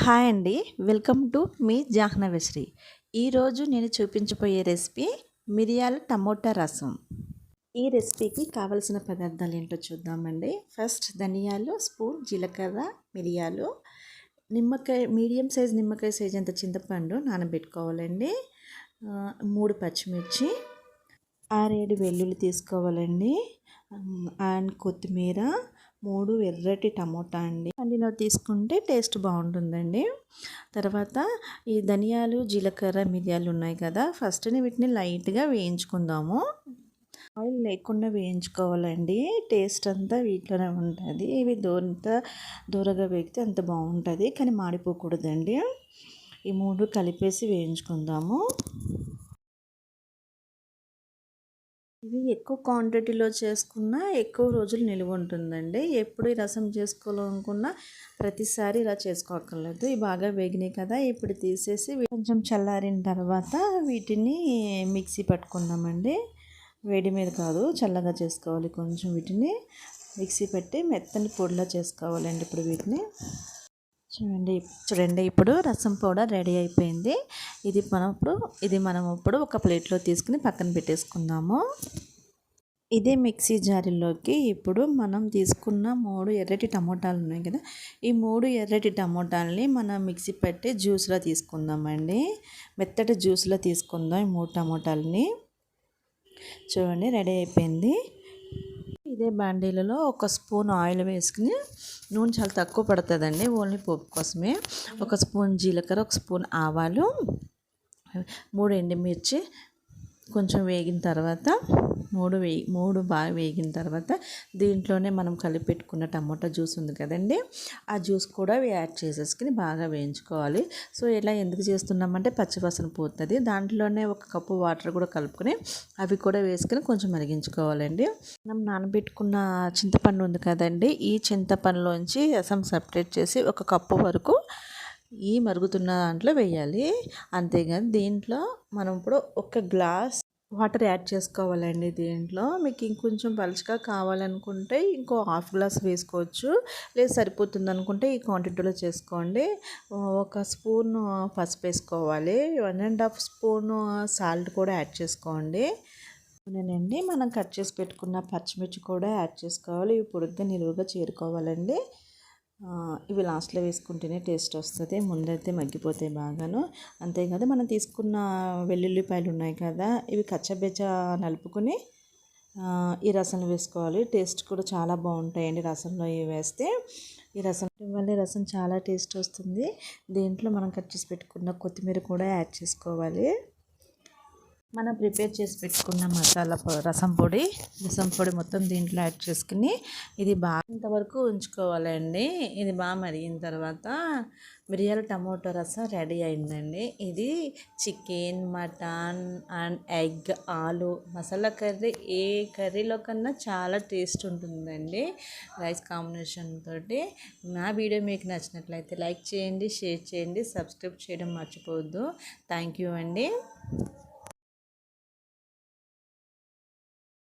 Hi అండి. Welcome to మీ జాహ్నవిశ్రీ. ఈరోజు నేను చూపించబోయే రెసిపీ మిరియాల టమోటా రసం. ఈ రెసిపీకి కావలసిన పదార్థాలు ఏంటో చూద్దామండి. ఫస్ట్ ధనియాలు స్పూన్ జీలకర్ర మిరియాలు నిమ్మకాయ మీడియం సైజ్ నిమ్మకాయ సైజ్ అంత చింతపండు నానబెట్టుకోవాలండి. మూడు పచ్చిమిర్చి ఆరేడు వెల్లుల్లి తీసుకోవాలండి. అండ్ కొత్తిమీర మూడు ఎర్రటి టమోటా అండి. పండిన తీసుకుంటే టేస్ట్ బాగుంటుందండి. తర్వాత ఈ ధనియాలు జీలకర్ర మిరియాలు ఉన్నాయి కదా ఫస్ట్ వీటిని లైట్గా వేయించుకుందాము. ఆయిల్ లేకుండా వేయించుకోవాలండి. టేస్ట్ అంతా వీటిలోనే ఉంటుంది. ఇవి దూరంత దూరగా వేగితే అంత బాగుంటుంది కానీ మాడిపోకూడదండి. ఈ మూడు కలిపేసి వేయించుకుందాము. ఇది ఎక్కువ క్వాంటిటీలో చేసుకున్న ఎక్కువ రోజులు నిలువ ఉంటుందండి. ఎప్పుడు ఈ రసం చేసుకోవాలనుకున్నా ప్రతిసారి ఇలా చేసుకోక్కర్లేదు. ఇవి బాగా వేగినాయి కదా ఇప్పుడు తీసేసి కొంచెం చల్లారిన తర్వాత వీటిని మిక్సీ పట్టుకున్నామండి వేడి మీద కాదు చల్లగా చేసుకోవాలి కొంచెం వీటిని. మిక్సీ పెట్టి మెత్తని పొడిలా చేసుకోవాలండి ఇప్పుడు వీటిని. చూడండి చూడండి ఇప్పుడు రసం పౌడర్ రెడీ అయిపోయింది. ఇది మనం ఇప్పుడు ఇది మనం ఇప్పుడు ఒక ప్లేట్లో తీసుకుని పక్కన పెట్టేసుకుందాము. ఇదే మిక్సీ జారీలోకి ఇప్పుడు మనం తీసుకున్న మూడు ఎర్రటి టమోటాలు ఉన్నాయి కదా ఈ మూడు ఎర్రటి టమోటాలని మనం మిక్సీ పెట్టి జ్యూస్లో తీసుకుందామండి. మెత్తటి జ్యూస్లో తీసుకుందాం ఈ మూడు టమోటాలని. చూడండి రెడీ అయిపోయింది. ఇదే బాండీలలో ఒక స్పూన్ ఆయిల్ వేసుకుని నూనె చాలా తక్కువ పడుతుందండి ఓన్లీ పోపు కోసమే. ఒక స్పూన్ జీలకర్ర ఒక స్పూన్ ఆవాలు మూడు ఎండుమిర్చి కొంచెం వేగిన తర్వాత మూడు వే మూడు బాగా వేగిన తర్వాత దీంట్లోనే మనం కలిపి పెట్టుకున్న టమోటా జ్యూస్ ఉంది కదండి. ఆ జ్యూస్ కూడా యాడ్ చేసేసుకుని బాగా వేయించుకోవాలి. సో ఇలా ఎందుకు చేస్తున్నామంటే పచ్చివాసన పోతుంది దాంట్లోనే ఒక కప్పు వాటర్ కూడా కలుపుకొని అవి కూడా వేసుకుని కొంచెం మరిగించుకోవాలండి. మనం నానబెట్టుకున్న చింతపండు ఉంది కదండి. ఈ చింతపండులోంచి రసం సపరేట్ చేసి ఒక కప్పు వరకు ఈ మరుగుతున్న దాంట్లో వేయాలి. అంతేగాని దీంట్లో మనం ఇప్పుడు ఒక గ్లాస్ వాటర్ యాడ్ చేసుకోవాలండి దీంట్లో. మీకు ఇంకొంచెం పలుచగా కావాలనుకుంటే ఇంకో హాఫ్ గ్లాస్ వేసుకోవచ్చు. లేదు సరిపోతుంది అనుకుంటే ఈ క్వాంటిటీలో చేసుకోండి. ఒక స్పూన్ పసుపు వేసుకోవాలి. One and half spoon salt కూడా యాడ్ చేసుకోండి. నేనండి మనం కట్ చేసి పెట్టుకున్న పచ్చిమిర్చి కూడా యాడ్ చేసుకోవాలి. ఇవి పొడుగ్గా నిలువుగా చేరుకోవాలండి. ఇవి లాస్ట్లో వేసుకుంటేనే టేస్ట్ వస్తుంది. ముందైతే మగ్గిపోతాయి బాగాను. అంతేకాదు మనం తీసుకున్న వెల్లుల్లిపాయలు ఉన్నాయి కదా ఇవి కచ్చబెచ్చ నలుపుకొని ఈ రసం వేసుకోవాలి. టేస్ట్ కూడా చాలా బాగుంటాయండి రసంలో ఇవి వేస్తే. ఈ రసం వల్ల రసం చాలా టేస్ట్ వస్తుంది. దీంట్లో మనం కట్ చేసి పెట్టుకున్న కొత్తిమీర కూడా యాడ్ చేసుకోవాలి. మనం ప్రిపేర్ చేసి పెట్టుకున్న మసాలా రసం పొడి రసం పొడి మొత్తం దీంట్లో యాడ్ చేసుకుని ఇది బాగా ఇంతవరకు ఉంచుకోవాలండి ఇది బాగా మరిగిన తర్వాత మిరియాల టమోటో రసం రెడీ అయిందండి. ఇది చికెన్ మటన్ అండ్ ఎగ్ ఆలు మసాలా కర్రీ ఏ కర్రీలో కన్నా చాలా టేస్ట్ ఉంటుందండి రైస్ కాంబినేషన్ తోటి. నా వీడియో మీకు నచ్చినట్లయితే లైక్ చేయండి షేర్ చేయండి సబ్స్క్రైబ్ చేయడం మర్చిపోవద్దు. థ్యాంక్ యూ అండి.